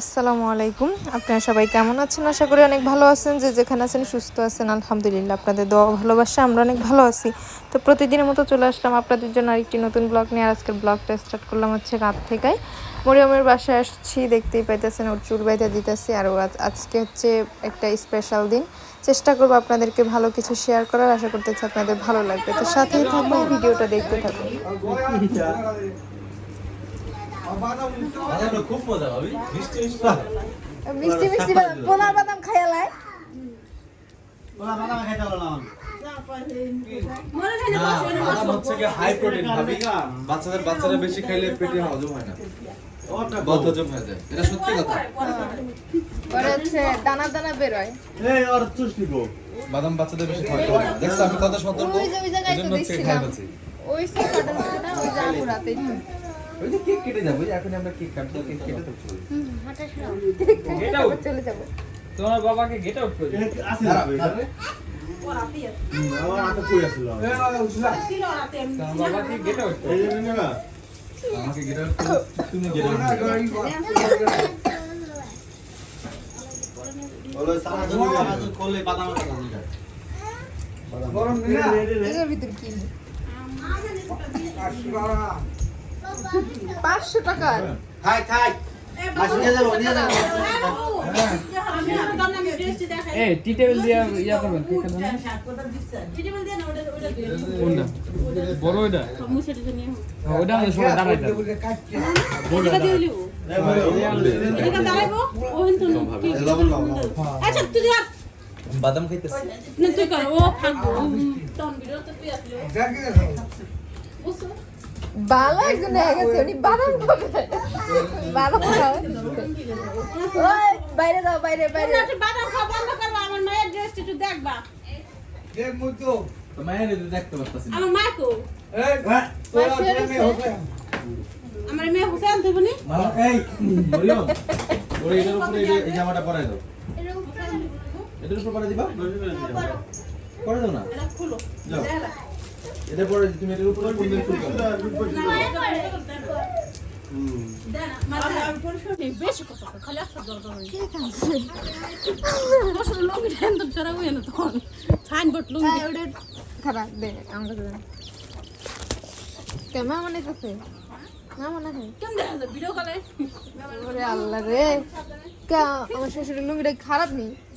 আসসালামু আলাইকুম। আপনারা সবাই কেমন আছেন? আশা করি অনেক ভালো আছেন। যে যেখানে আছেন সুস্থ আছেন, আলহামদুলিল্লাহ। আপনাদের দোয়া ভালোবাসা, আমরা অনেক ভালো আছি। তো প্রতিদিনের মতো চলে আসলাম আপনাদের জন্য আরেকটি নতুন ব্লগ নিয়ে। আর আজকের ব্লগটা স্টার্ট করলাম হচ্ছে রাত থেকেই। মরিয়মের বাসায় আসছি, দেখতেই পাইতেছেন ওর চুল বাইতে দিতেছি। আর আজকে হচ্ছে একটা স্পেশাল দিন। চেষ্টা করব আপনাদেরকে ভালো কিছু শেয়ার করার। আশা করতেছি আপনাদের ভালো লাগবে। তো সাথেই থাকুন, ভিডিওটা দেখতে থাকুন। বাদামটা খুব মজা ভাবি। মিষ্টি মিষ্টি মিষ্টি মিষ্টি পোলার বাদাম খাইয়ালায় বাদাম হচ্ছে কি হাই প্রোটিন ভাবি। বাচ্চাদের বাচ্চারা বেশি খাইলে পেটে হজম হয় না। বদ হয়ে যায়। এটা সত্যি কথা। হচ্ছে দানা বাদাম বাচ্চাদের বেশি খাওয়াতে হয় আমি কত সতর্ক ওই জায়গায় তো দেখছিলাম। ওই সোফাটা ওই যে আপু রাতেই তো। ওই যে কেক কেটে যাব এখন আমরা কেক কাটবো কেক কেটে তো চলে যাব। তোমার বাবাকে গেট আউট তোমার বাবাকে গেট আউট করে আমাকে গেট আউট তুমি গেট এটার ভিতর কি? পাঁচশো টাকার এ টি টেবিল দিয়ে ইয়া করবেন কেকটা বড় ওইটা? ওইটা আমাদের সবাই দাঁড়াইতে আচ্ছা তুই বাদাম খাইতেছি না তুই কর ও থাকব তখন ভিডিও তো তুই আসলে। ভালো একজন হয়ে গেছে উনি বাদাম খাবে ভালো খাবে ওই বাইরে দাও বাইরে বাইরে। একটু বাদাম খাওয়া বন্ধ করবা আমার মায়ের ড্রেসটা একটু দেখবা। তো মায়ের এই দেখতে পাচ্ছি আমার মা কো? আমার মেয়ে হোসেন তুই বনি মামা এই মরিও ওরে এটার উপরে এই জামাটা পরাই দাও। এটার উপর পরাই দিবা? পরে। দাও না? এটা খুলো। যাও। এটা পরে তুমি এটার উপরে কোন দিন ফুল। কেমন মনে না মনে হয় আল্লাহ রে আমার শ্বশুরের লুঙ্গিটা খারাপ নেই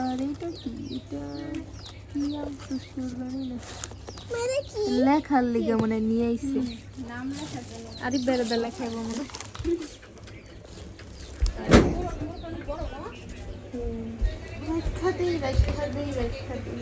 আর এটা কি? এটা কি আর শিওর জানি না। লেখার লিগে মনে নিয়ে আইছে। আরে বেরোদা লেখাইব মনে খাতেই রাখ খাতেই রাখ দেই।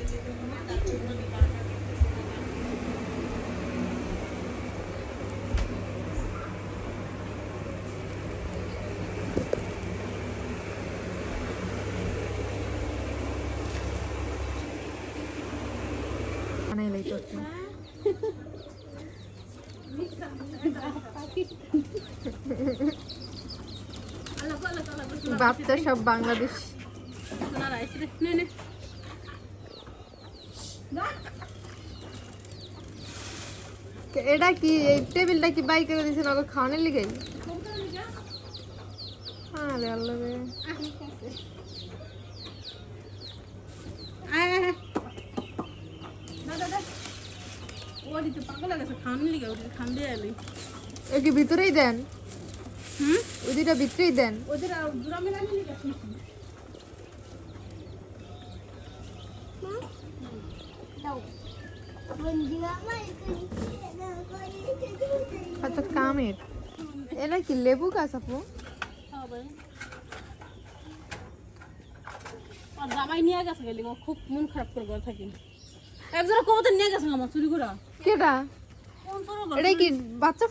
বাপটা সব বাংলাদেশ। এটা কি, এই টেবিলটা কি বাই করে দিয়েছেন খাওয়ানোর লিগে? আরে আল্লাহ খান দিয়ে এলি। এ কি ভিতরেই দেন। হুম? ওই দুইটা ভিতরেই দেন। ওদের মেলা কত কামের। এটা কি লেবু গাছ আপু? জামাই নিয়ে গেছে গেলি খুব মন খারাপ করে ঘরে থাকি। একজোড়া কবুতর নিয়ে গেছে আমার চুরি করে চোর এটা কি বাচ্চা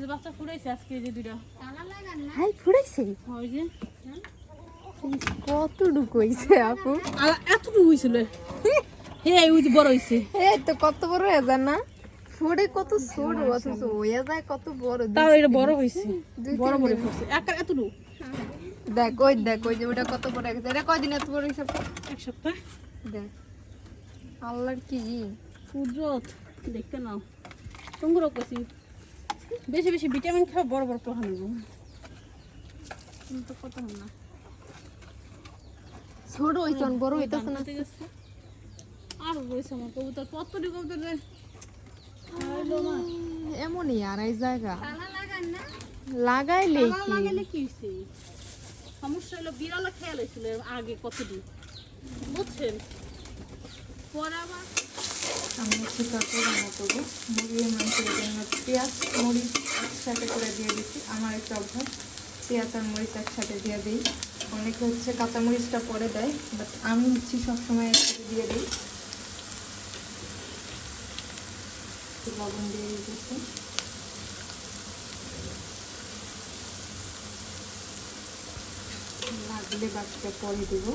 যে বাচ্চা ফুটাইছে আজকে এই যে দুইটা। হাই ফুরাইছে ওই যে। কতটুকু হইছে আপু। এতটুকু হয়েছিল হে ওই যে বড় হয়েছে এই তো কত বড় হয়ে যায় না? ফোড়ে কত ছোট অথচ হয়ে যায় কত বড় তাও এটা বড় দুই বড় বড় দিন। ফুটছে এক এতটুকু? দেখ ওই দেখ ওই যে ওটা কত বড় হয়ে গেছে। এটা কয়দিন এত বড় হিসাব এক সপ্তাহ। দেখ। আল্লাহর কি কুদরত দেখতে নাও। তোমরা কছি বেশি বেশি ভিটামিন খাওয়া বড় বড় কিন্তু কত না? ছোট হইতো বড় হইতাছে না। আর রয়েছে আমার কবুতর। কতটি কবুতর রে? আইলো মা এমনই আর এই জায়গা। লাগাইলে কি? লাগাইলে কি হয়েছে সমস্যা হলো বিড়ালা খেয়াল হয়েছিল আগে কতদিন। বুঝছেন? পরে আবার আমি একটু তরকারি রান্না করব। মুরগির মাংসের জন্য পেঁয়াজ, মরিচ একসাথে করে দিয়ে দিচ্ছি। আমার একটা অভ্যাস, পেঁয়াজ আর মরিচ একসাথে দিয়ে দিই। অনেকে হচ্ছে কাঁচা মরিচটা পরে দেয় বাট আমি হচ্ছি সবসময় একসাথে দিয়ে দিই। লবণ দিয়ে দিতেছি লাগলে বাকিটা পরে দেবো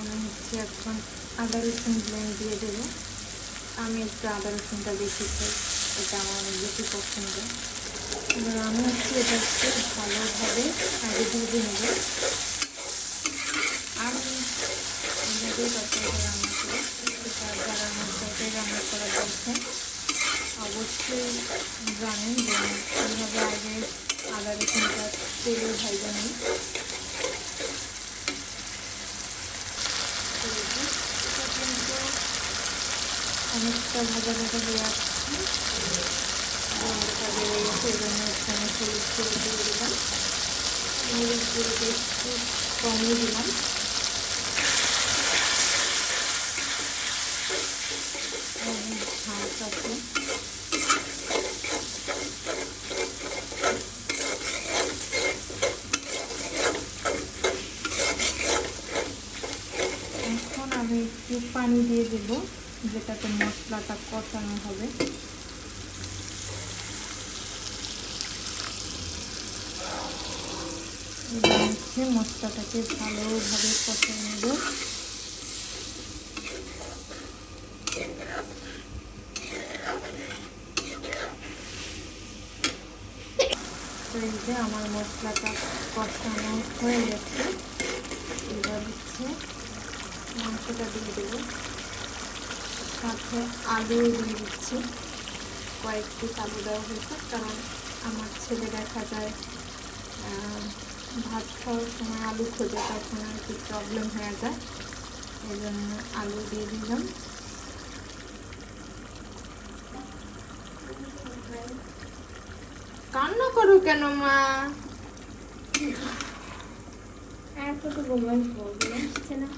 আমি হচ্ছে এখন আদা রসুন ব্লেন্ড দিয়ে দেবো আমি একটু আদা রসুনটা বেশি খাই, এটা আমার অনেক বেশি পছন্দ। এবার আমি হচ্ছে এটা একটু ভালোভাবে আগে ভেজে নেব। আমি এইভাবেই রান্না করি রান্না করা অবশ্যই জানেন যে আগে আদা রসুনটা তেলে ভাজা নিই এটা কিন্তু অনেকটা ভাজা ভাজা হয়ে আসছে গন্ধটা বেড়ে এখানে হলুদ দিয়ে দিলাম হলুদ গুঁড়োটা একটু কমই দিলাম এখন আমি একটু পানি দিয়ে দেব। যেটাতে মশলাটা কষানো হবে। মশলাটাকে ভালোভাবে কষিয়ে নেব। যে আমার মশলাটা কষানো হয়ে গেছে। এবার হচ্ছে মাংসটা দিয়ে দেবো। সাথে আলু দিয়ে দিচ্ছি। কয়েকটি আলু দেওয়া হয়েছে কারণ আমার ছেলে দেখা যায় ভাত খাওয়ার সময় আলু খোঁজে, তখন আর কি প্রবলেম হয়ে যায়। এই জন্য আলু দিয়ে দিলাম। কান্না করো কেন মা? এতটুকু বয়স বলবে আসছে না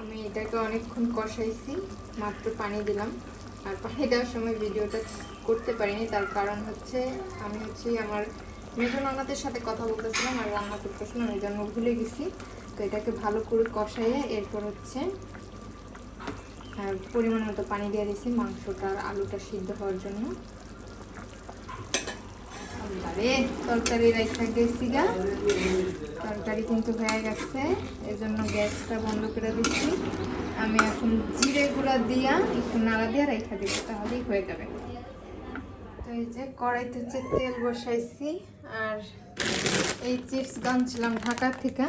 আমি এটাকে অনেকক্ষণ কষাইছি, মাত্র পানি দিলাম। আর পানি দেওয়ার সময় ভিডিওটা করতে পারিনি, তার কারণ হচ্ছে আমি হচ্ছে আমার মেজো রান্নাদের সাথে কথা বলতেছিলাম আর রান্না করতেছিলাম এই জন্য ভুলে গেছি। তো এটাকে ভালো করে কষাইয়ে এরপর হচ্ছে পরিমাণ মতো পানি দিয়ে দিয়েছি মাংসটা আর আলুটা সিদ্ধ হওয়ার জন্য। আরে তরকারি রাখা গেছি গা। তরকারি কিন্তু হয়ে গেছে এর জন্য গ্যাসটা বন্ধ করে দিচ্ছি। আমি এখন জিরে গুঁড়া দিয়া একটু নাড়া দিয়া রেখা দেবো তাহলেই হয়ে যাবে। তো এই যে কড়াইতে হচ্ছে তেল বসাইছি, আর এই চিপস গানছিলাম ঢাকা থেকে।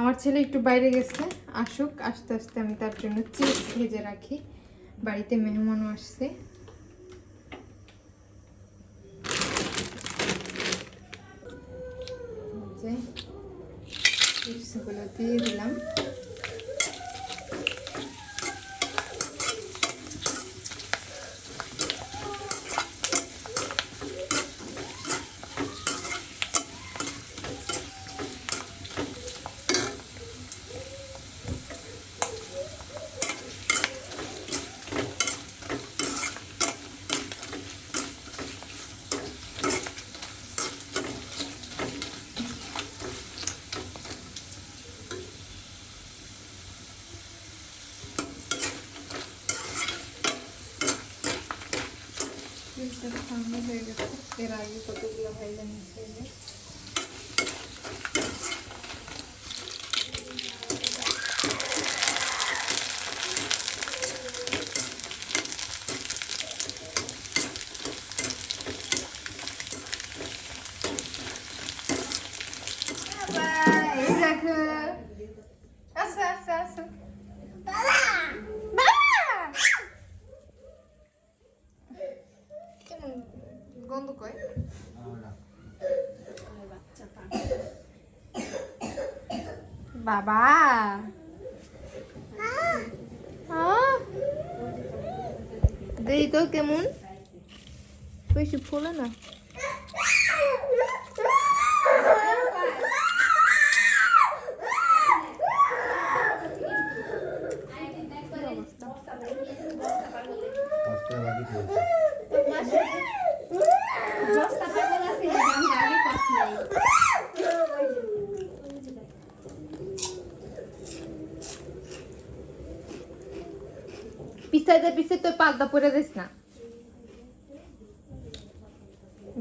আমার ছেলে একটু বাইরে গেছে, আসুক, আস্তে আস্তে আমি তার জন্য চিপস ভেজে রাখি। বাড়িতে মেহমানও আসছে যে চিপসগুলো দিয়ে দিলাম রান্না হয়ে গেছে এর আগে কতগুলো ভাইজান হয়ে গেছে বাবা! দেই তো কেমন? বেশি ফোলে না? চলছে পিছাইতে পিছে তুই পাল্টা পরে দিস না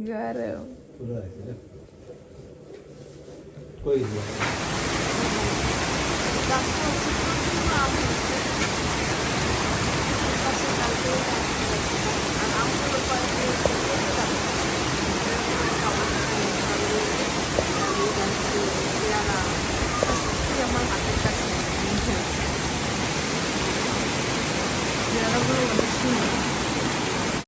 গরম কই